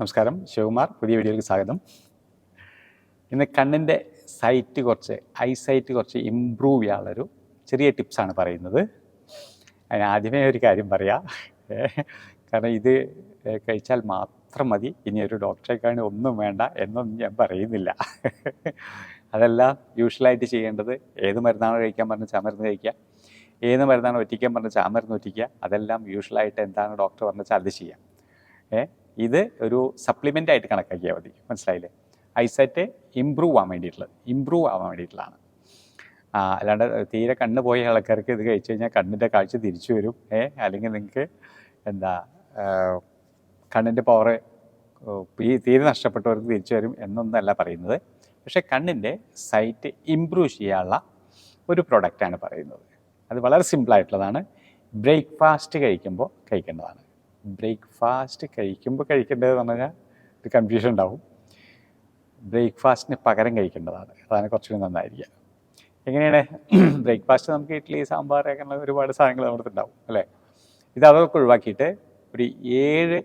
നമസ്കാരം ശിവകുമാർ പുതിയ വീഡിയോയിലേക്ക് സ്വാഗതം. ഇന്ന് കണ്ണിന്റെ സൈറ്റ് കുറച്ച് ഐ സൈറ്റ് കുറച്ച് ഇമ്പ്രൂവ് ചെയ്യാനുള്ളൊരു ചെറിയ ടിപ്സാണ് പറയുന്നത്. അതിന് ആദ്യമേ ഒരു കാര്യം പറയാം. കാരണം ഇത് കഴിച്ചാൽ മാത്രം മതി. ഇനി ഒരു ഡോക്ടറെ കാണി ഒന്നും വേണ്ട എന്നൊന്നും ഞാൻ പറയുന്നില്ല. അതെല്ലാം യൂഷ്വലായിട്ട് ചെയ്യേണ്ടത് ഏത് മരുന്നാണോ കഴിക്കാൻ പറഞ്ഞാൽ ആ മരുന്ന് കഴിക്കുക. ഏത് മരുന്നാണോ ഒറ്റിക്കാൻ പറഞ്ഞാൽ ചാമരുന്ന് മരുന്ന് ഒറ്റിക്കുക. അതെല്ലാം യൂഷ്വലായിട്ട് എന്താണോ ഡോക്ടർ പറഞ്ഞാൽ അത് ചെയ്യാം. ഏ ഇത് ഒരു സപ്ലിമെന്റ് ആയിട്ട് കണക്കാക്കിയാൽ മതി. മനസ്സിലായില്ലേ? ഐസെറ്റ് ഇമ്പ്രൂവ് ആവാൻ വേണ്ടിയിട്ടുള്ളത്. ഇമ്പ്രൂവ് ആവാൻ വേണ്ടിയിട്ടുള്ളതാണ്. അല്ലാണ്ട് തീരെ കണ്ണ് പോയ ആൾക്കാർക്ക് ഇത് കഴിച്ചു കഴിഞ്ഞാൽ കണ്ണിന്റെ കാഴ്ച തിരിച്ചു വരും. ഏ അല്ലെങ്കിൽ നിങ്ങൾക്ക് എന്താ കണ്ണിന്റെ പവർ ഈ തീരെ നഷ്ടപ്പെട്ടവർക്ക് തിരിച്ചു വരും എന്നൊന്നല്ല പറയുന്നത്. പക്ഷേ കണ്ണിന്റെ സൈറ്റ് ഇമ്പ്രൂവ് ചെയ്യാനുള്ള ഒരു പ്രൊഡക്റ്റാണ് പറയുന്നത്. അത് വളരെ സിമ്പിളായിട്ടുള്ളതാണ് ബ്രേക്ക്ഫാസ്റ്റ് കഴിക്കുമ്പോൾ കഴിക്കേണ്ടതാണ്. ബ്രേക്ക്ഫാസ്റ്റ് കഴിക്കുമ്പോൾ കഴിക്കേണ്ടത് എന്ന് പറഞ്ഞാൽ ഒരു കൺഫ്യൂഷൻ ഉണ്ടാവും. ബ്രേക്ക്ഫാസ്റ്റിന് പകരം കഴിക്കേണ്ടതാണ്. അതാണ് കുറച്ചുകൂടി നന്നായിരിക്കുക എങ്ങനെയാണ്? ബ്രേക്ക്ഫാസ്റ്റ് നമുക്ക് ഇഡ്ഡലി സാമ്പാർ അങ്ങനെയുള്ള ഒരുപാട് സാധനങ്ങൾ നമ്മുടെ അടുത്ത് ഉണ്ടാവും അല്ലേ? ഇത് അതൊക്കെ ഒഴിവാക്കിയിട്ട് ഒരു ഏഴ്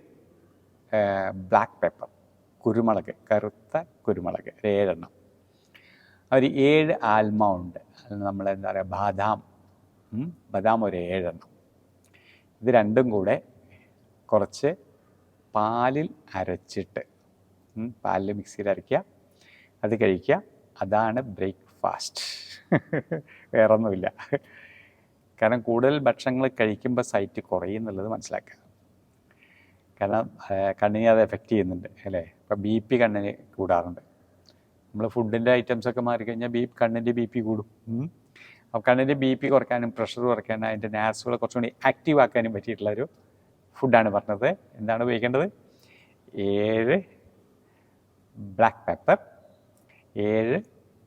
ബ്ലാക്ക് പെപ്പർ കുരുമുളക് കറുത്ത കുരുമുളക് ഒരു ഏഴെണ്ണം. ഒരു ഏഴ് ആൽമൗണ്ട് നമ്മൾ എന്താ പറയുക ബാദാം. ബദാം ഒരു ഏഴെണ്ണം. ഇത് രണ്ടും കൂടെ കുറച്ച് പാലിൽ അരച്ചിട്ട് പാലിൽ മിക്സിയിൽ അരയ്ക്കുക. അത് കഴിക്കുക. അതാണ് ബ്രേക്ക്ഫാസ്റ്റ്. വേറെ ഒന്നുമില്ല കാരണം കൂടുതൽ ഭക്ഷണങ്ങൾ കഴിക്കുമ്പോൾ സൈറ്റ് കുറയും എന്നുള്ളത് മനസ്സിലാക്കുക. കാരണം കണ്ണിനെ അത് എഫക്റ്റ് ചെയ്യുന്നുണ്ട് അല്ലേ? ഇപ്പം ബി പി കണ്ണിന് കൂടാറുണ്ട്. നമ്മൾ ഫുഡിന്റെ ഐറ്റംസൊക്കെ മാറിക്കഴിഞ്ഞാൽ ബി കണ്ണിന്റെ ബി പി കൂടും അപ്പം കണ്ണിന്റെ ബി പി കുറയ്ക്കാനും പ്രഷർ കുറയ്ക്കാനും അതിന്റെ നാസുകൾ കുറച്ചുകൂടി ആക്റ്റീവ് ആക്കാനും പറ്റിയിട്ടുള്ളൊരു ഫുഡാണ് പറഞ്ഞത്. എന്താണ് ഉപയോഗിക്കേണ്ടത്? ഏഴ് ബ്ലാക്ക് പെപ്പർ ഏഴ്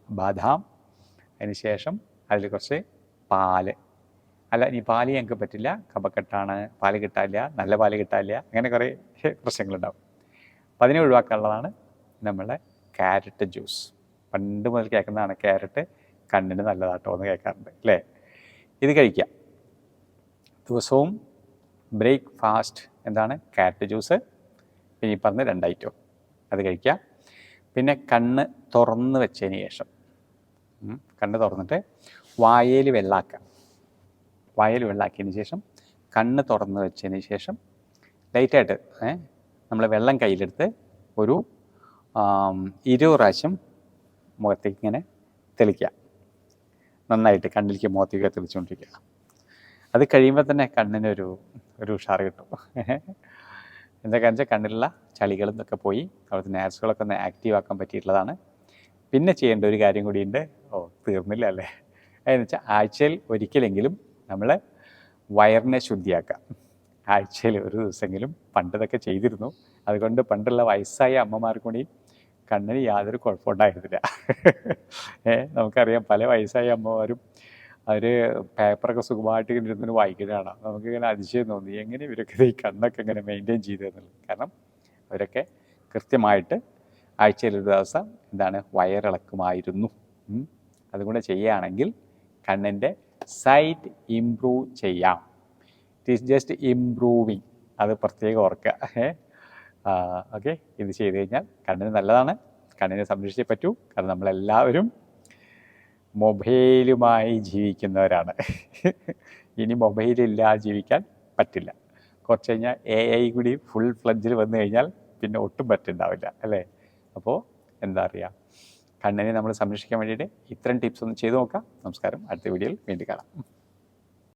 ബദാം അതിനുശേഷം അതിൽ കുറച്ച് പാൽ. അല്ല ഇനി പാൽ ഞങ്ങൾക്ക് പറ്റില്ല. കപക്കെട്ടാണ് പാൽ കിട്ടാനില്ല നല്ല പാൽ കിട്ടാനില്ല അങ്ങനെ കുറേ പ്രശ്നങ്ങളുണ്ടാവും. അപ്പം അതിനെ ഒഴിവാക്കാനുള്ളതാണ് നമ്മളെ ക്യാരറ്റ് ജ്യൂസ്. പണ്ട് മുതൽ കേൾക്കുന്നതാണ് ക്യാരറ്റ് കണ്ണിന് നല്ലതാട്ടോ എന്ന് കേൾക്കാറുണ്ട് അല്ലേ? ഇത് കഴിക്കാം. ദിവസവും ബ്രേക്ക്ഫാസ്റ്റ് എന്താണ്? കാറ്റ് ജ്യൂസ് പിന്നെ ഈ പറഞ്ഞ ഐറ്റം. അത് കഴിക്കുക. പിന്നെ കണ്ണ് തുറന്ന് വെച്ചതിന് ശേഷം കണ്ണ് തുറന്നിട്ട് വായയിൽ വെള്ളാക്കുക. വായയിൽ വെള്ളാക്കിയതിന് ശേഷം കണ്ണ് തുറന്ന് വെച്ചതിന് ശേഷം ലൈറ്റായിട്ട് നമ്മൾ വെള്ളം കയ്യിലെടുത്ത് ഒരു ഇരുപത് പ്രാവശ്യം മുഖത്തേക്ക് ഇങ്ങനെ തെളിക്കുക. നന്നായിട്ട് കണ്ണിലേക്ക് മുഖത്തേക്ക് തെളിച്ചുകൊണ്ടിരിക്കുക അത് കഴിയുമ്പോൾ തന്നെ കണ്ണിനൊരു ഒരു ഉഷാറ് കിട്ടും. എന്താ കാരണം വെച്ചാൽ കണ്ണിലുള്ള ചളികളും ഇതൊക്കെ പോയി അവിടുത്തെ നാച്ചുകളൊക്കെ ഒന്ന് ആക്റ്റീവ് ആക്കാൻ പറ്റിയിട്ടുള്ളതാണ്. പിന്നെ ചെയ്യേണ്ട ഒരു കാര്യം കൂടിയുണ്ട് ഓ തീർന്നില്ല അല്ലേ? അതെന്ന് വെച്ചാൽ ആഴ്ചയിൽ ഒരിക്കലെങ്കിലും നമ്മൾ വയറിനെ ശുദ്ധിയാക്കാം. ആഴ്ചയിൽ ഒരു ദിവസമെങ്കിലും പണ്ടതൊക്കെ ചെയ്തിരുന്നു. അതുകൊണ്ട് പണ്ടുള്ള വയസ്സായ അമ്മമാർക്ക് കൂടി കണ്ണിന് യാതൊരു കുഴപ്പമുണ്ടായിരുന്നില്ല. ഏഹ് നമുക്കറിയാം പല വയസ്സായ അമ്മമാരും അവർ പേപ്പറൊക്കെ സുഖമായിട്ട് ഇങ്ങനെ ഇരുന്നു വായിക്കുന്നതാണ് നമുക്കിങ്ങനെ അതിശയം തോന്നി. എങ്ങനെ ഇവരൊക്കെ ഈ കണ്ണൊക്കെ ഇങ്ങനെ മെയിന്റെയിൻ ചെയ്തു എന്നുള്ളത് കാരണം അവരൊക്കെ കൃത്യമായിട്ട് ആഴ്ചയിൽ ഒരു ദിവസം എന്താണ് വയറിളക്കുമായിരുന്നു. അതുകൊണ്ട് ചെയ്യുകയാണെങ്കിൽ കണ്ണിന്റെ സൈറ്റ് ഇംപ്രൂവ് ചെയ്യാം. ഇറ്റ് ഈസ് ജസ്റ്റ് ഇംപ്രൂവിങ് അത് പ്രത്യേകം ഓർക്കുക. ഓക്കെ ഇത് ചെയ്ത് കഴിഞ്ഞാൽ കണ്ണിന് നല്ലതാണ്. കണ്ണിനെ സംരക്ഷിച്ചേ പറ്റൂ. കാരണം നമ്മളെല്ലാവരും മൊബൈലുമായി ജീവിക്കുന്നവരാണ്. ഇനി മൊബൈലില്ലാതെ ജീവിക്കാൻ പറ്റില്ല. കുറച്ച് കഴിഞ്ഞാൽ എ ഐ കൂടി ഫുൾ ഫ്ലഡ്ജിൽ വന്നു കഴിഞ്ഞാൽ പിന്നെ ഒട്ടും പറ്റുണ്ടാവില്ല അല്ലേ? അപ്പോൾ എന്താ പറയുക കണ്ണിനെ നമ്മൾ സംരക്ഷിക്കാൻ വേണ്ടിയിട്ട് ഇത്തരം ടിപ്സ് ഒന്ന് ചെയ്തു നോക്കാം. നമസ്കാരം. അടുത്ത വീഡിയോയിൽ വീണ്ടും കാണാം.